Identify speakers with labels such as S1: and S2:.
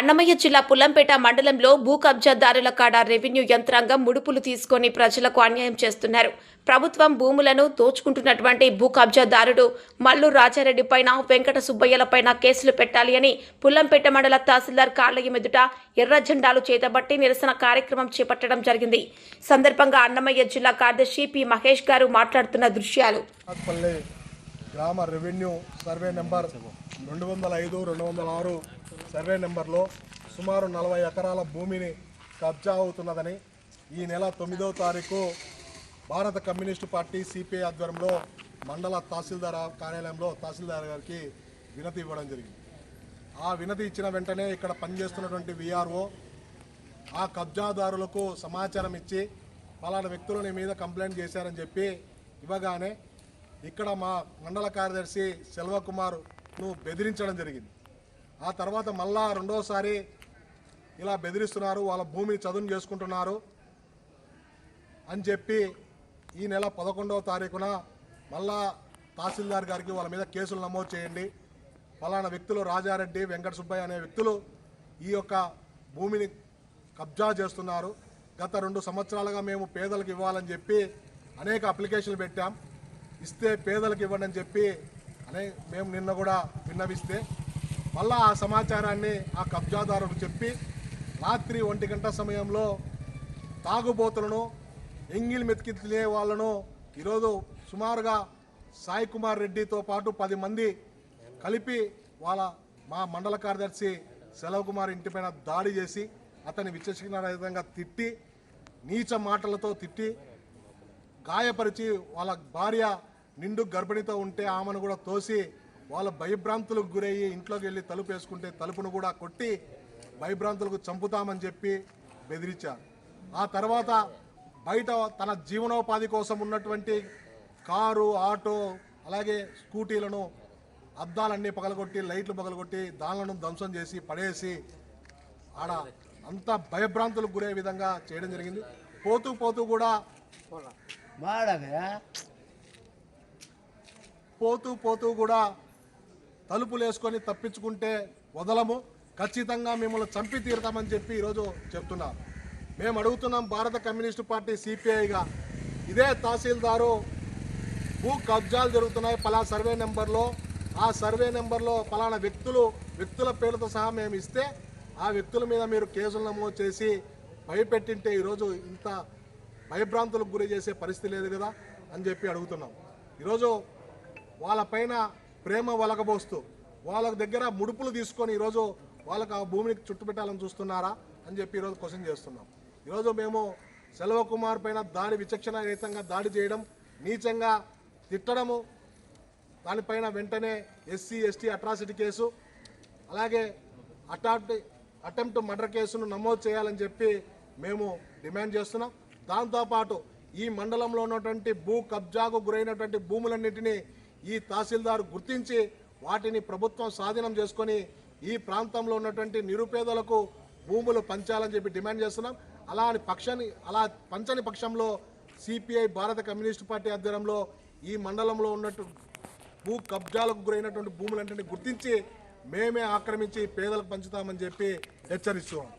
S1: అన్నమయ్య జిల్లా పుల్లంపేట మండలంలో భూ కబ్జాదారుల కాడ రెవెన్యూ యంత్రాంగం ముడుపులు తీసుకొని ప్రజలకు అన్యాయం చేస్తున్నారు. ప్రభుత్వం భూములను దోచుకుంటున్నటువంటి భూ కబ్జాదారుడు మల్లు రాజారెడ్డి పైన వెంకట సుబ్బయ్యల పైన కేసులు పెట్టాలి అని పుల్లంపేట మండల తహసీల్దార్ కార్యాలయం ఎదుట ఎర్ర జెండాలు చేతబట్టి నిరసన కార్యక్రమం చేపట్టడం జరిగింది. సందర్భంగా అన్నమయ్య జిల్లా కార్యదర్శి పి మహేష్ గారు మాట్లాడుతున్న దృశ్యాలు.
S2: గ్రామ రెవెన్యూ సర్వే నెంబర్ రెండు వందల ఐదు రెండు వందల ఆరు సర్వే నెంబర్లో సుమారు నలభై ఎకరాల భూమిని కబ్జా అవుతున్నదని ఈ నెల తొమ్మిదవ తారీఖు భారత కమ్యూనిస్టు పార్టీ సిపిఐ ఆధ్వర్యంలో మండల తహసీల్దార్ కార్యాలయంలో తహసీల్దార్ గారికి వినతి ఇవ్వడం జరిగింది. ఆ వినతి ఇచ్చిన వెంటనే ఇక్కడ పనిచేస్తున్నటువంటి విఆర్ఓ ఆ కబ్జాదారులకు సమాచారం ఇచ్చి పలానా వ్యక్తులు నీ మీద కంప్లైంట్ చేశారని చెప్పి ఇవ్వగానే ఇక్కడ మా మండల కార్యదర్శి సెల్వకుమార్ను బెదిరించడం జరిగింది. ఆ తర్వాత మళ్ళా రెండోసారి ఇలా బెదిరిస్తున్నారు వాళ్ళ భూమిని చదును చేసుకుంటున్నారు అని చెప్పి ఈ నెల పదకొండవ తారీఖున మళ్ళా తహసీల్దార్ గారికి వాళ్ళ మీద కేసులు నమోదు చేయండి. ఫలానా వ్యక్తులు రాజారెడ్డి వెంకట సుబ్బయ్య అనే వ్యక్తులు ఈ యొక్క భూమిని కబ్జా చేస్తున్నారు. గత రెండు సంవత్సరాలుగా మేము పేదలకు ఇవ్వాలని చెప్పి అనేక అప్లికేషన్లు పెట్టాం. ఇస్తే పేదలకు ఇవ్వండి అని చెప్పి అనే మేము నిన్న కూడా విన్నవిస్తే మళ్ళా ఆ సమాచారాన్ని ఆ కబ్జాదారుడు చెప్పి రాత్రి ఒంటి గంట సమయంలో తాగుబోతులను ఎంగిల్ మెతికి తినే వాళ్ళను ఈరోజు సుమారుగా సాయి కుమార్ రెడ్డితో పాటు పది మంది కలిపి వాళ్ళ మా మండల కార్యదర్శి సెలవు కుమార్ ఇంటిపైన దాడి చేసి అతని విధంగా తిట్టి నీచ మాటలతో తిట్టి గాయపరిచి వాళ్ళ భార్య నిండు గర్భిణితో ఉంటే ఆమెను కూడా తోసి వాళ్ళ భయభ్రాంతులకు గురయ్యి ఇంట్లోకి వెళ్ళి తలుపు వేసుకుంటే తలుపును కూడా కొట్టి భయభ్రాంతులకు చంపుతామని చెప్పి బెదిరించారు. ఆ తర్వాత బయట తన జీవనోపాధి కోసం ఉన్నటువంటి కారు ఆటో అలాగే స్కూటీలను అద్దాలన్నీ పగలగొట్టి లైట్లు పగలగొట్టి దానిలను ధ్వంసం చేసి పడేసి ఆడ అంత భయభ్రాంతులకు గురే విధంగా చేయడం జరిగింది. పోతూ పోతూ కూడా పోతూ పోతూ కూడా తలుపులు వేసుకొని తప్పించుకుంటే వదలము. ఖచ్చితంగా మిమ్మల్ని చంపి తీరుతామని చెప్పి ఈరోజు చెప్తున్నారు మేము అడుగుతున్నాం భారత కమ్యూనిస్టు పార్టీ సిపిఐగా. ఇదే తహసీల్దారు భూ కబ్జాలు జరుగుతున్నాయి పలా సర్వే నెంబర్లో. ఆ సర్వే నెంబర్లో పలానా వ్యక్తులు వ్యక్తుల పేర్లతో సహా మేము ఇస్తే ఆ వ్యక్తుల మీద మీరు కేసులు నమోదు చేసి భయపెట్టింటే ఈరోజు ఇంత భయభ్రాంతులకు గురి చేసే పరిస్థితి లేదు కదా అని చెప్పి అడుగుతున్నాం. ఈరోజు వాళ్ళపైన ప్రేమ వలకబోస్తూ వాళ్ళ దగ్గర ముడుపులు తీసుకొని ఈరోజు వాళ్ళకు ఆ భూమిని చుట్టుపెట్టాలని చూస్తున్నారా అని చెప్పి ఈరోజు క్వశ్చన్ చేస్తున్నాం. ఈరోజు మేము సెల్వకుమార్ పైన దాడి విచక్షణారహితంగా దాడి చేయడం నీచంగా తిట్టడము దానిపైన వెంటనే ఎస్సీ ఎస్టీ అట్రాసిటీ కేసు అలాగే అటాప్ట్ అటెంప్ట్ మర్డర్ కేసును నమోదు చేయాలని చెప్పి మేము డిమాండ్ చేస్తున్నాం. దాంతోపాటు ఈ మండలంలో ఉన్నటువంటి భూ కబ్జాకు గురైనటువంటి భూములన్నింటినీ ఈ తహసీల్దార్ గుర్తించి వాటిని ప్రభుత్వం స్వాధీనం చేసుకొని ఈ ప్రాంతంలో ఉన్నటువంటి నిరుపేదలకు భూములు పంచాలని చెప్పి డిమాండ్ చేస్తున్నాం. అలా అని పక్షాన్ని అలా పంచని పక్షంలో సిపిఐ భారత కమ్యూనిస్ట్ పార్టీ ఆధ్వర్యంలో ఈ మండలంలో ఉన్నట్టు భూ కబ్జాలకు గురైనటువంటి భూములన్నింటినీ గుర్తించి మేమే ఆక్రమించి పేదలకు పంచుతామని చెప్పి హెచ్చరిస్తున్నాం.